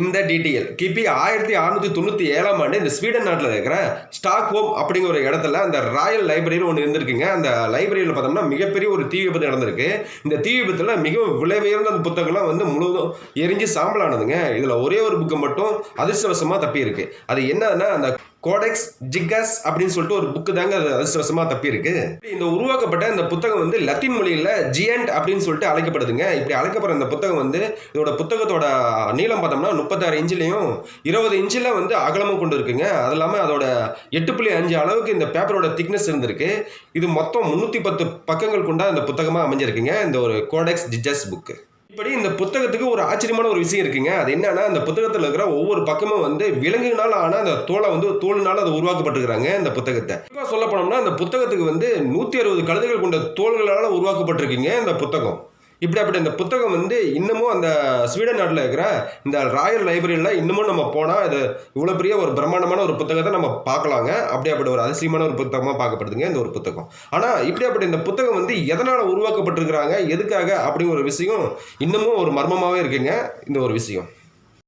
இந்த டீட்டெயில் கிபி ஆயிரத்தி அறுநூத்தி தொண்ணூத்தி ஏழாம் ஆண்டு இந்த ஸ்வீடன் நாட்டில் இருக்கிற ஸ்டாக் ஹோம் அப்படிங்கிற ஒரு இடத்துல அந்த ராயல் லைப்ரரியில் ஒன்று இருந்திருக்குங்க. அந்த லைப்ரரியில் பார்த்தோம்னா மிகப்பெரிய ஒரு தீ விபத்து நடந்திருக்கு. இந்த தீ விபத்தில் மிகவும் விலை உயர்ந்த அந்த புத்தகம்லாம் வந்து முழுவதும் எரிஞ்சு சாம்பலானதுங்க. இதில் ஒரே ஒரு புக்கு மட்டும் அதிர்ஷ்டவசமாக தப்பி இருக்கு அது என்னன்னா அந்த கோடெக்ஸ் ஜிகஸ் அப்படின்னு சொல்லிட்டு ஒரு புக்கு தாங்க அது அதிர்ஷ்டவசமாக தப்பி இருக்கு இந்த உருவாக்கப்பட்ட இந்த புத்தகம் வந்து லத்தீன் மொழியில் ஜியண்ட் அப்படின்னு சொல்லிட்டு அழைக்கப்படுதுங்க. இப்படி அழைக்கப்படுற இந்த புத்தகம் வந்து இதோட புத்தகத்தோட நீளம் பார்த்தோம்னா முப்பத்தாறு இன்ச்சிலையும் இருபது இன்ச்சில் வந்து அகலமும் கொண்டு இருக்குங்க. அது இல்லாமல் அதோட எட்டு புள்ளி அஞ்சு அளவுக்கு இந்த பேப்பரோட திக்னஸ் இருந்திருக்கு. இது மொத்தம் முந்நூற்றி பத்து பக்கங்கள் கொண்டா இந்த புத்தகமாக அமைஞ்சிருக்குங்க. இந்த ஒரு கோடெக்ஸ் ஜிஜஸ் புக்கு இப்படி இந்த புத்தகத்துக்கு ஒரு ஆச்சரியமான ஒரு விஷயம் இருக்குங்க. அது என்னன்னா அந்த புத்தகத்தில் இருக்கிற ஒவ்வொரு பக்கமும் வந்து விலங்குனால ஆனால் அந்த தோலை வந்து தோலுனால அதை உருவாக்கப்பட்டிருக்கிறாங்க இந்த புத்தகத்தை. இப்போ சொல்ல போனோம்னா அந்த புத்தகத்துக்கு வந்து நூற்றி அறுபது கழுதுகள் கொண்ட தோள்களால் உருவாக்கப்பட்டிருக்குங்க இந்த புத்தகம். இப்படிப்பட்ட இந்த புத்தகம் வந்து இன்னமும் அந்த ஸ்வீடன் நாட்டில் இருக்கிற இந்த ராயல் லைப்ரரியில் இன்னமும் நம்ம போனால் இது இவ்வளோ பெரிய ஒரு பிரம்மாண்டமான ஒரு புத்தகத்தை நம்ம பார்க்கலாங்க. அப்படியாப்பட்ட ஒரு அதிசயமான ஒரு புத்தகமாக பார்க்கப்படுதுங்க இந்த ஒரு புத்தகம். ஆனால் இப்படியாப்பட்ட இந்த புத்தகம் வந்து எதனால் உருவாக்கப்பட்டிருக்கிறாங்க? எதுக்காக? அப்படிங்கிற ஒரு விஷயம் இன்னமும் ஒரு மர்மமாகவே இருக்குங்க. இந்த ஒரு விஷயம்.